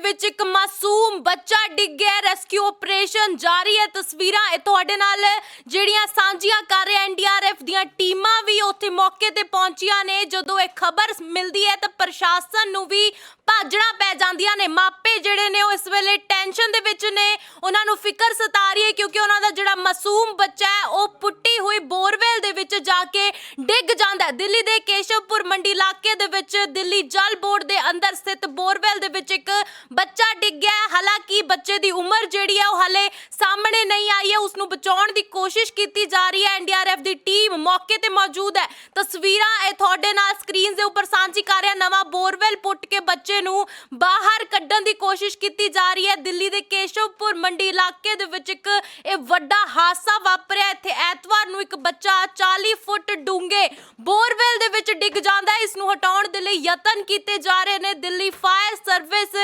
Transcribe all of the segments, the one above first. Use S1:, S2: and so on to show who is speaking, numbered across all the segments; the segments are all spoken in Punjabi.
S1: ਵਿੱਚ ਇੱਕ ਮਾਸੂਮ ਬੱਚਾ ਡਿੱਗ ਗਿਆ, ਰੈਸਕਿਊ ਆਪਰੇਸ਼ਨ ਜਾਰੀ ਹੈ। ਤਸਵੀਰਾਂ ਇਹ ਤੁਹਾਡੇ ਨਾਲ ਜਿਹੜੀਆਂ ਸਾਂਝੀਆਂ ਕਰ ਰਿਹਾ ਐਨਡੀਆਰਐਫ ਦੀਆਂ ਟੀਮਾਂ ਵੀ ਉੱਥੇ ਮੌਕੇ ਤੇ ਪਹੁੰਚੀਆਂ ਨੇ। ਜਦੋਂ ਇਹ ਖਬਰ ਮਿਲਦੀ ਹੈ ਤਾਂ ਪ੍ਰਸ਼ਾਸਨ ਨੂੰ ਵੀ ਭਾਜਣਾ ਪੈ ਜਾਂਦੀਆਂ ਨੇ। ਮਾਪੇ ਜਿਹੜੇ ਨੇ ਉਹ ਇਸ ਵੇਲੇ ਟੈਨਸ਼ਨ ਦੇ ਵਿੱਚ ਨੇ। ਉਹਨਾਂ ਨੂੰ ਫਿਕਰ ਸਤਾ ਰਹੀ ਹੈ ਕਿਉਂਕਿ ਉਹਨਾਂ ਦਾ ਜਿਹੜਾ ਮਾਸੂਮ ਬੱਚਾ ਹੈ, ਉਹ ਪੁੱਟੀ ਹੋਈ ਬੋਰਵੇ ਵਿੱਚ ਜਾ ਕੇ ਡਿੱਗ ਜਾਂਦਾ ਹੈ। ਦਿੱਲੀ ਦੇ ਕੇਸ਼ਵਪੁਰ ਮੰਡੀ ਇਲਾਕੇ ਦੇ ਵਿੱਚ ਦਿੱਲੀ ਜਲ ਬੋਰਡ ਦੇ ਅੰਦਰ ਸਥਿਤ ਬੋਰਵੈਲ ਦੇ ਵਿੱਚ ਇੱਕ ਬੱਚਾ ਡਿੱਗ ਗਿਆ ਹੈ। ਹਾਲਾਂਕਿ ਬੱਚੇ ਦੀ ਉਮਰ ਜਿਹੜੀ ਹੈ ਉਹ ਹਲੇ ਸਾਹਮਣੇ ਨਹੀਂ ਆਈ ਹੈ। ਉਸ ਨੂੰ ਬਚਾਉਣ ਦੀ ਕੋਸ਼ਿਸ਼ ਕੀਤੀ ਜਾ ਰਹੀ ਹੈ। ਐਨਡੀਆਰਐਫ ਦੀ ਟੀਮ ਮੌਕੇ ਤੇ ਮੌਜੂਦ ਹੈ। ਤਸਵੀਰਾਂ ਇਹ ਤੁਹਾਡੇ ਨਾਲ ਸਕਰੀਨ ਦੇ ਉੱਪਰ ਸਾਂਝੀ ਕਰ ਰਿਹਾ। ਨਵਾਂ ਬੋਰਵੈਲ ਪੁੱਟ ਕੇ ਬੱਚੇ ਨੂੰ ਬਾਹਰ ਕੱਢਣ ਦੀ ਕੋਸ਼ਿਸ਼ ਕੀਤੀ ਜਾ ਰਹੀ ਹੈ। ਦਿੱਲੀ ਦੇ ਕੇਸ਼ਵਪੁਰ ਮੰਡੀ ਇਲਾਕੇ ਦੇ ਵਿੱਚ ਇੱਕ ਇਹ ਵੱਡਾ ਹਾਦਸਾ ਵਾਪਰਿਆ। ਇੱਥੇ ਐਤਵਾਰ ਨੂੰ ਇੱਕ ਬੱਚਾ 40 ਫੁੱਟ ਡੂੰਘੇ ਬੋਰਵੈਲ ਦੇ ਵਿੱਚ ਡਿੱਗ ਜਾਂਦਾ ਹੈ। ਇਸ ਨੂੰ ਹਟਾਉਣ ਦੇ ਲਈ ਯਤਨ ਕੀਤੇ ਜਾ ਰਹੇ ਨੇ। ਦਿੱਲੀ ਫਾਇਰ ਸਰਵਿਸ,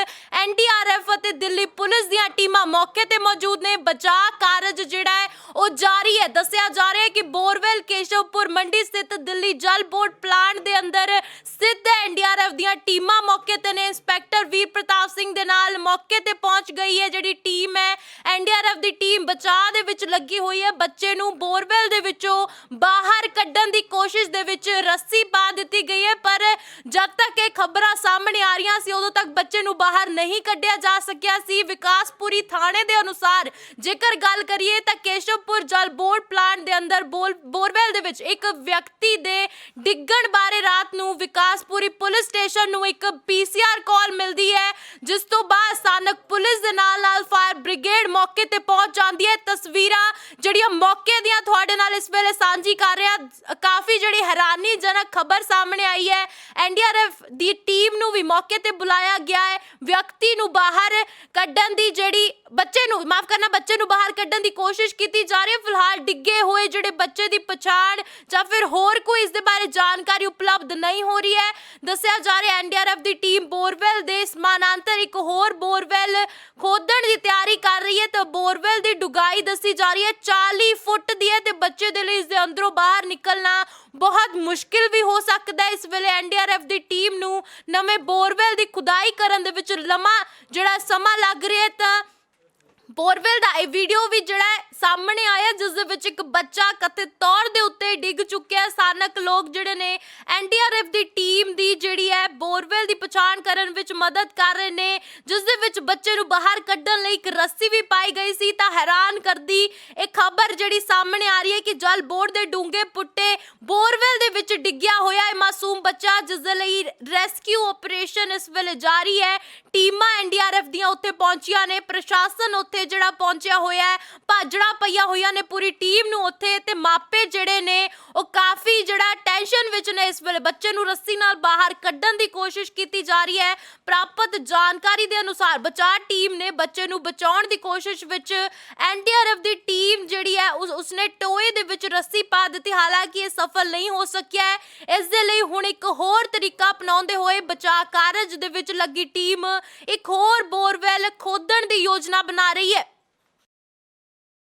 S1: ਐਨਡੀਆਰਐਫ ਅਤੇ ਦਿੱਲੀ ਪੁਲਿਸ ਦੀਆਂ ਟੀਮਾਂ ਮੌਕੇ ਤੇ ਮੌਜੂਦ ਨੇ। ਬਚਾਅ ਕਾਰਜ ਜਿਹੜਾ ਹੈ, ਉਹ ਜਾਰੀ ਹੈ। ਦੱਸਿਆ ਜਾ ਰਿਹਾ ਹੈ ਕਿ ਬੋਰਵੈਲ ਕੇਸ਼ਵਪੁਰ ਮੰਡੀ ਸਥਿਤ ਦਿੱਲੀ ਜਲ ਬੋਰਡ ਪਲਾਂਟ ਦੇ ਅੰਦਰ ਸਥਿਤ ਐਨਡੀਆਰਐਫ ਦੀਆਂ ਟੀਮਾਂ ਮੌਕੇ ਤੇ ਨੇ। ਇੰਸਪੈਕਟਰ ਵੀਰ ਪ੍ਰਤਾਪ ਦੇ ਨਾਲ ਮੌਕੇ ਤੇ ਪਹੁੰਚ ਗਈ ਹੈ, ਜਿਹੜੀ ਟੀਮ ਹੈ। ਐਨਡੀਆਰਐਫ ਦੀ ਟੀਮ ਬਚਾਅ ਦੇ ਵਿੱਚ ਲੱਗੀ ਹੋਈ ਹੈ। ਬੱਚੇ ਨੂੰ ਬੋਰਵੈਲ ਦੇ ਵਿੱਚੋਂ ਬਾਹਰ ਕੱਢਣ ਦੀ ਕੋਸ਼ਿਸ਼ ਦੇ ਵਿੱਚ ਰੱਸੀ ਪਾ ਦਿੱਤੀ ਗਈ ਹੈ। ਪਰ ਜਦ ਤੱਕ ਇਹ ਖਬਰਾਂ ਸਾਹਮਣੇ ਆ ਰਹੀਆਂ ਸੀ, ਉਦੋਂ ਤੱਕ ਬੱਚੇ ਨੂੰ ਬਾਹਰ ਨਹੀਂ ਕੱਢਿਆ ਜਾ ਸਕਿਆ ਸੀ। ਵਿਕਾਸਪੁਰੀ ਥਾਣੇ ਦੇ ਅਨੁਸਾਰ ਜੇਕਰ ਗੱਲ ਕਰੀਏ ਤਾਂ ਕੇਸ਼ਵਪੁਰ ਜਲ ਬੋਰਡ ਪਲਾਂਟ ਦੇ ਅੰਦਰ ਬੋਲ ਬੋਰਵੈਲ ਦੇ ਵਿੱਚ ਇੱਕ ਵਿਅਕਤੀ ਦੇ ਡਿੱਗਣ ਬਾਰੇ ਨੂੰ ਵਿਕਾਸਪੁਰੀ ਪੁਲਿਸ ਸਟੇਸ਼ਨ ਨੂੰ ਇੱਕ ਪੀਸੀਆਰ ਕਾਲ ਮਿਲਦੀ ਹੈ, ਜਿਸ ਤੋਂ ਬਾਅਦ ਸਥਾਨਕ ਪੁਲਿਸ ਦੇ ਨਾਲ ਨਾਲ ਫਾਇਰ ਬ੍ਰਿਗੇਡ ਮੌਕੇ ਤੇ ਪਹੁੰਚ ਜਾਂਦੀ ਹੈ। ਤਸਵੀਰਾਂ ਜਿਹੜੀਆਂ ਮੌਕੇ ਦੀਆਂ ਤੁਹਾਡੇ ਨਾਲ ਇਸ ਵੇਲੇ ਸਾਂਝੀ ਕਰ ਰਿਹਾ, ਕਾਫੀ ਜਿਹੜੀ ਹੈਰਾਨੀਜਨਕ ਖਬਰ ਸਾਹਮਣੇ ਆਈ ਹੈ। ਐਨਡੀਆਰਐਫ ਦੀ ਟੀਮ ਨੂੰ ਵੀ ਮੌਕੇ ਤੇ ਬੁਲਾਇਆ ਗਿਆ ਹੈ। ਵਿਅਕਤੀ ਨੂੰ ਬਾਹਰ ਕੱਢਣ ਦੀ ਜਿਹੜੀ ਬੱਚੇ ਨੂੰ, ਮਾਫ ਕਰਨਾ, ਬੱਚੇ ਨੂੰ ਬਾਹਰ ਕੱਢਣ ਦੀ ਕੋਸ਼ਿਸ਼ ਕੀਤੀ ਜਾ ਰਹੀ ਹੈ। ਫਿਲਹਾਲ ਡਿੱਗੇ ਹੋਏ ਜਿਹੜੇ ਬੱਚੇ ਦੀ ਪਛਾਣ ਜਾਂ ਫਿਰ ਹੋਰ ਕੋਈ ਇਸ ਦੇ ਬਾਰੇ ਜਾਣਕਾਰੀ ਉਪਲਬਧ ਨਹੀਂ ਹੋ ਰਹੀ ਹੈ। ਦੱਸਿਆ ਜਾ ਰਿਹਾ ਐਨਡੀਆਰਐਫ ਦੀ ਟੀਮ ਬੋਰਵੈਲ ਦੇ ਸਮਾਨਾਂਤਰ ਇੱਕ ਹੋਰ ਬੋਰਵੈਲ ਖੋਦਣ ਦੀ ਤਿਆਰੀ ਕਰ ਰਹੀ ਹੈ। ਤਾਂ ਬੋਰਵੈਲ ਦੀ ਡੁਗਾਈ ਦੱਸੀ ਜਾ ਰਹੀ ਹੈ। 40 ਫੁੱਟ ਦੀ ਹੈ ਤੇ ਬੱਚੇ ਦੇ ਲਈ ਇਸ ਦੇ ਅੰਦਰੋਂ ਬਾਹਰ ਨਿਕਲਣਾ ਬਹੁਤ ਮੁਸ਼ਕਿਲ ਵੀ ਹੋ ਸਕਦਾ ਹੈ। ਇਸ ਵੇਲੇ ਐਨਡੀਆਰਐਫ ਦੀ ਟੀਮ ਨੂੰ ਨਵੇਂ ਬੋਰਵੈਲ ਦੀ ਖੁਦਾਈ ਕਰਨ ਦੇ ਵਿੱਚ ਲੰਮਾ ਜਿਹੜਾ ਸਮਾਂ ਲੱਗ ਰਿਹਾ ਹੈ ਤਾਂ ਬੋਰਵੈਲ ਦਾ ਇਹ ਵੀਡੀਓ ਵੀ ਜਿਹੜਾ ਸਾਹਮਣੇ ਆਇਆ, ਜਿਸ ਦੇ ਵਿੱਚ ਇੱਕ ਬੱਚਾ ਕਥਿਤ ਤੌਰ ਦੇ ਉੱਤੇ ਡਿੱਗ ਚੁੱਕਿਆ ਹੈ ਲੋਕ ਜਿਹੜੇ ਨੇ ਐਨਡੀਆਰਐਫ ਦੀ ਟੀਮ ਦੀ ਜਿਹੜੀ ਹੈ ਬੋਰਵੈਲ ਦੀ ਪਛਾਣ ਕਰਨ ਵਿੱਚ ਮਦਦ ਕਰ ਰਹੇ ਨੇ, ਜਿਸ ਦੇ ਵਿੱਚ ਬੱਚੇ ਨੂੰ ਬਾਹਰ ਕੱਢਣ ਲਈ ਇੱਕ ਰੱਸੀ ਵੀ ਪਾਈ ਗਈ ਸੀ, ਤਾਂ ਹੈਰਾਨ ਕਰਦੀ ਇਹ ਖਬਰ ਜਿਹੜੀ ਸਾਹਮਣੇ ਆ ਰਹੀ ਹੈ ਕਿ ਜਲ ਬੋਰਡ ਦੇ ਡੂੰਘੇ ਪੁੱਟੇ ਬੋਰਵੈਲ ਦੇ ਵਿੱਚ ਡਿੱਗਿਆ ਹੋਇਆ ਇਹ ਮਾਸੂਮ ਬੱਚਾ, ਜਿਸ ਦੇ ਲਈ ਰੈਸਕਿਊ ਆਪਰੇਸ਼ਨ ਇਸ ਵੇਲੇ ਜਾਰੀ ਹੈ। ਟੀਮਾਂ ਐਨਡੀਆਰਐਫ ਦੀਆਂ ਉੱਥੇ ਪਹੁੰਚੀਆਂ ਨੇ, ਪ੍ਰਸ਼ਾਸਨ ਉੱਥੇ ਜਿਹੜਾ ਪਹੁੰਚਿਆ ਹੋਇਆ ਹੈ, ਭਾਜੜਾ ਪਈਆਂ ਹੋਈਆਂ ਨੇ ਪੂਰੀ ਟੀਮ ਨੂੰ ਉੱਥੇ, ਤੇ ਮਾਪੇ ਜਿਹੜੇ ਨੇ ਉਹ ਕਾਫੀ ਜਿਹੜਾ ਟੈਨਸ਼ਨ ਵਿੱਚ ਨੇ ਇਸ ਵੇਲੇ। ਬੱਚੇ ਨੂੰ ਰੱਸੀ ਨਾਲ ਬਾਹਰ ਕੱਢਣ ਦੀ ਕੋਸ਼ਿਸ਼ ਕੀਤੀ ਜਾ ਰਹੀ ਹੈ। ਪ੍ਰਾਪਤ ਜਾਣਕਾਰੀ ਦੇ ਅਨੁਸਾਰ ਬਚਾਅ ਟੀਮ ਨੇ ਬੱਚੇ ਨੂੰ ਬਚਾਉਣ ਦੀ ਕੋਸ਼ਿਸ਼ ਵਿੱਚ ਐਨਡੀਆਰਐਫ ਦੀ ਟੀਮ ਜਿਹੜੀ ਹੈ, ਉਸ ਉਸਨੇ ਟੋਏ ਦੇ ਵਿੱਚ ਰੱਸੀ ਪਾ ਦਿੱਤੀ। ਹਾਲਾਂਕਿ ਇਹ ਸਫਲ ਨਹੀਂ ਹੋ ਸਕਿਆ ਹੈ। ਇਸ ਦੇ ਲਈ ਹੁਣ ਇੱਕ ਹੋਰ ਤਰੀਕਾ ਅਪਣਾਉਂਦੇ ਹੋਏ ਬਚਾਅ ਕਾਰਜ ਦੇ ਵਿੱਚ ਲੱਗੀ ਟੀਮ ਇੱਕ ਹੋਰ ਬੋਰਵੈਲ ਖੋਦਣ ਦੀ ਯੋਜਨਾ ਬਣਾ ਰਹੀ ਹੈ।